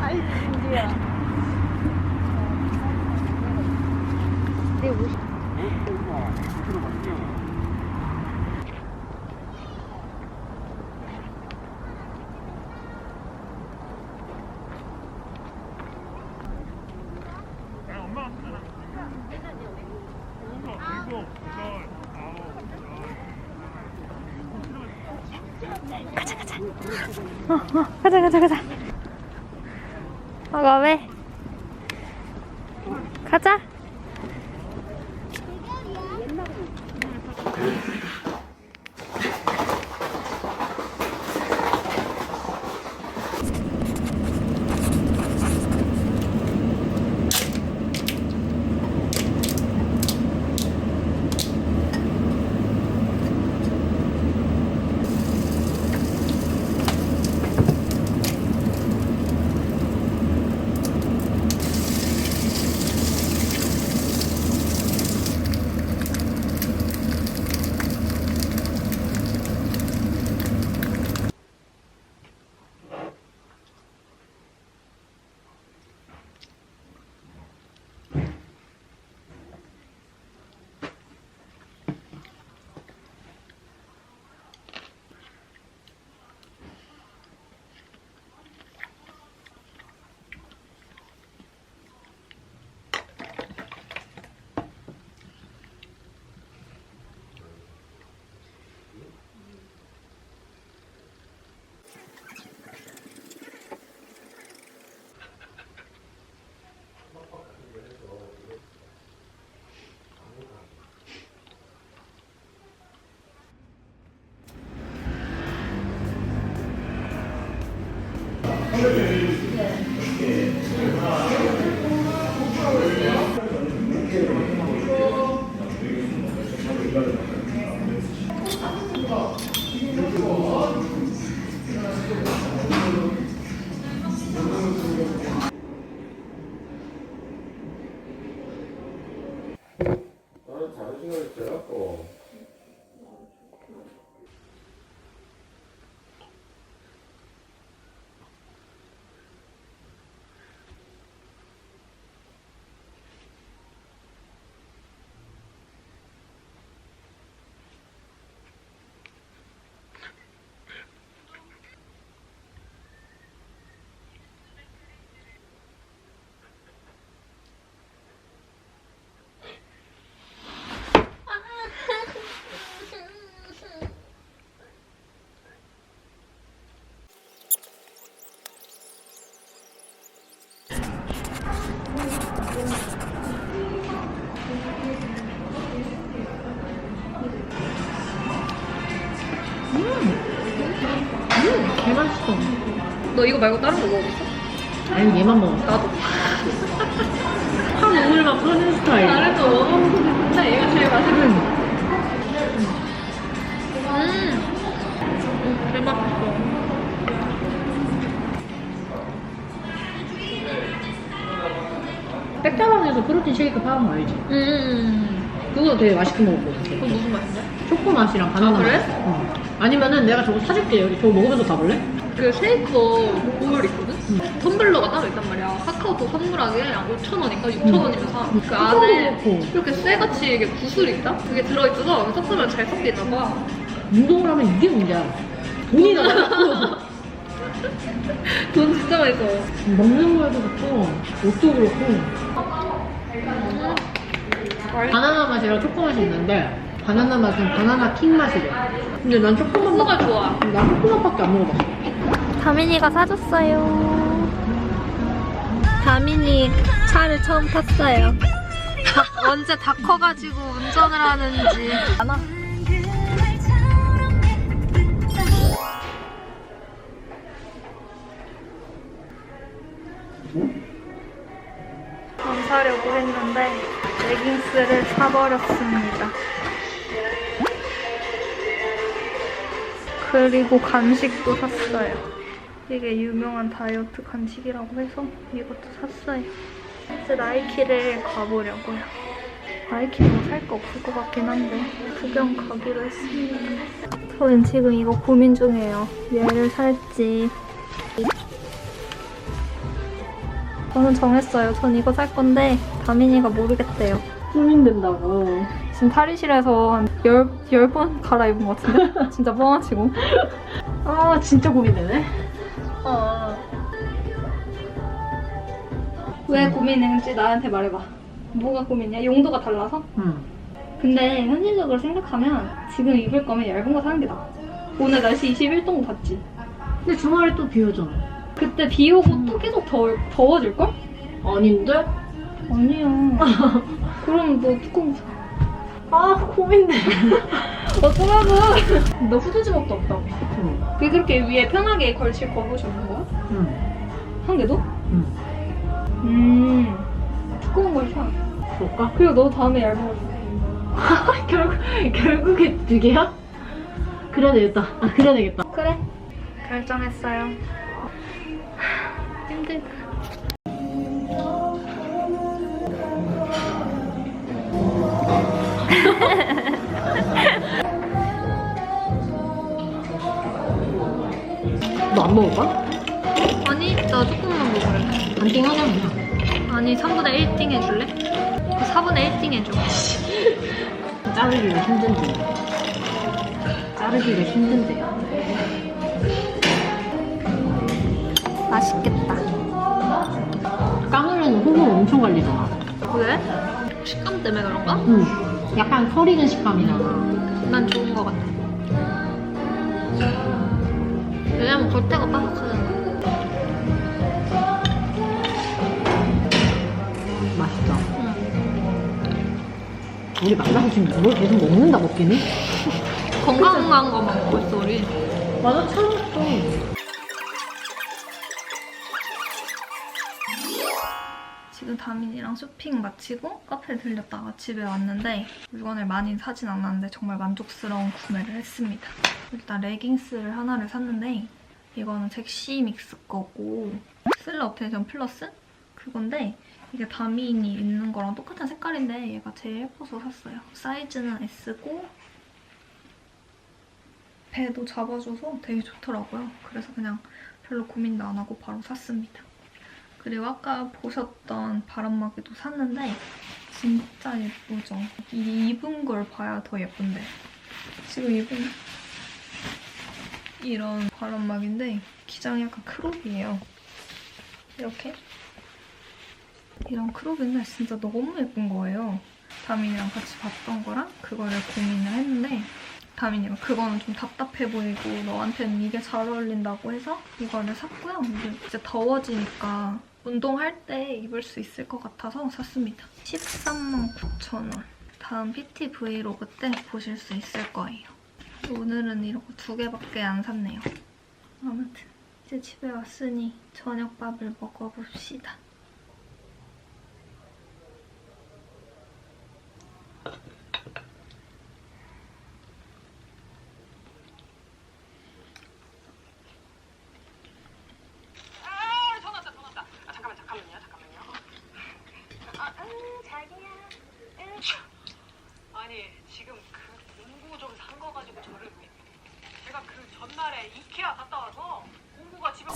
아이 진지야. 내 옷이 어, 어, 가자, 가자, 가자. 아가 왜? 가자. 네. 이거 말고 다른 거 먹어봤어? 아니, 얘만 먹었어. 나도. 한 오물만 퍼는 스타일. 나래도 먹어보고 싶은데 얘가 제일 맛있어. 음. 음. 제일 맛있어. 백다방에서 프로틴 쉐이크 파는 거 알지? 음. 그거 되게 맛있게 먹었거든. 그건 무슨 맛인데? 초코 맛이랑 바나나 아, 그래? 맛. 응. 아니면은 내가 저거 사줄게. 여기 저거 먹으면서 가볼래? 그 쉐이커 국물 있거든? 텀블러가 따로 있단 말이야. 카카오톡 선물하게 5,000원인가 6,000원이면 사. 그 안에 그렇고. 이렇게 쇠같이 이게 구슬 있다? 그게 들어있어서 섞으면 잘 섞이나 봐. 운동을 하면 이게 문제야. 돈이 나가. 돈 진짜 많이 써. 먹는 거에도 그렇고, 옷도 그렇고. 바나나 맛이랑 초코 맛이 있는데, 바나나 맛은 바나나 킹 맛이래. 근데 난 초코맛, 소가 좋아. 난 초코맛밖에 안 먹어봤어. 다민이가 사줬어요. 다민이 차를 처음 탔어요. 언제 다 커가지고 운전을 하는지. 않아. 안 사려고 했는데 레깅스를 사버렸습니다. 그리고 간식도 샀어요. 이게 유명한 다이어트 간식이라고 해서 이것도 샀어요. 이제 나이키를 가보려고요. 나이키 뭐 살 거 없을 것 같긴 한데 구경 가기로 했습니다. 저는 지금 이거 고민 중이에요. 얘를 살지. 저는 정했어요. 전 이거 살 건데 다민이가 모르겠대요. 고민된다고. 지금 탈의실에서 한 열, 열번 갈아입은 것 같은데? 진짜 뻥아치고. 아, 진짜 고민되네. 어. 왜 고민했는지 나한테 말해봐. 뭐가 고민이야? 용도가 달라서? 응. 근데 현실적으로 생각하면 지금 입을 거면 얇은 거 사는 게 나아. 오늘 날씨 21도 봤지? 근데 주말에 또 비 오잖아. 그때 비 오고 또 계속 더워, 더워질걸? 아닌데? 아니야. 그럼 너 뚜껑 사. 아, 고민돼. 어쩌라고! 너 후드 지갑도 없다고. 응. 왜 그렇게 위에 편하게 걸칠 거옷이 없는 거야? 응. 한 개도? 응. 음. 두꺼운 걸 사. 그럴까? 그리고 너 다음에 얇은 걸 사. 결국, 결국에 두 개야? 그래야 되겠다. 아, 그래야 되겠다. 그래. 결정했어요. 너 안 먹을 거야? 아니, 나 조금만 먹을래. 반띵 하자, 그냥. 아니, 3분의 1띵 해줄래? 4분의 1띵 해줘. 자르기가 힘든데. 자르기가 힘든데. 맛있겠다. 까물레는 호불호 엄청 갈리잖아. 왜? 식감 때문에 그런가? 응. 약간 털 익은 식감이잖아. 난 좋은 거 같아. 왜냐면 겉에가 바삭하잖아. 맛있다. 응. 우리 만나서 지금 뭘 계속 먹는다, 먹기는? 건강한 거만 먹고 있어, 우리. 맞아, 참 맛있 지금 다민이랑 쇼핑 마치고 카페 들렸다가 집에 왔는데 물건을 많이 사진 않았는데 정말 만족스러운 구매를 했습니다. 일단 레깅스를 하나를 샀는데 이거는 섹시 믹스 거고 슬러 업텐션 플러스 그건데 이게 다민이 입는 거랑 똑같은 색깔인데 얘가 제일 예뻐서 샀어요. 사이즈는 S고 배도 잡아줘서 되게 좋더라고요. 그래서 그냥 별로 고민도 안 하고 바로 샀습니다. 그리고 아까 보셨던 바람막이도 샀는데 진짜 예쁘죠? 이 입은 걸 봐야 더 예쁜데. 지금 입은 이런 바람막인데 기장이 약간 크롭이에요. 이렇게? 이런 크롭인데 진짜 너무 예쁜 거예요. 다민이랑 같이 봤던 거랑 그거를 고민을 했는데 다민이가 그거는 좀 답답해 보이고 너한테는 이게 잘 어울린다고 해서 이거를 샀고요. 이게 이제 더워지니까 운동할 때 입을 수 있을 것 같아서 샀습니다. 139,000원. 다음 PT 브이로그 때 보실 수 있을 거예요. 오늘은 이렇게 두 개밖에 안 샀네요. 아무튼 이제 집에 왔으니 저녁밥을 먹어봅시다. 전날에 이케아 갔다 와서 공부가 집에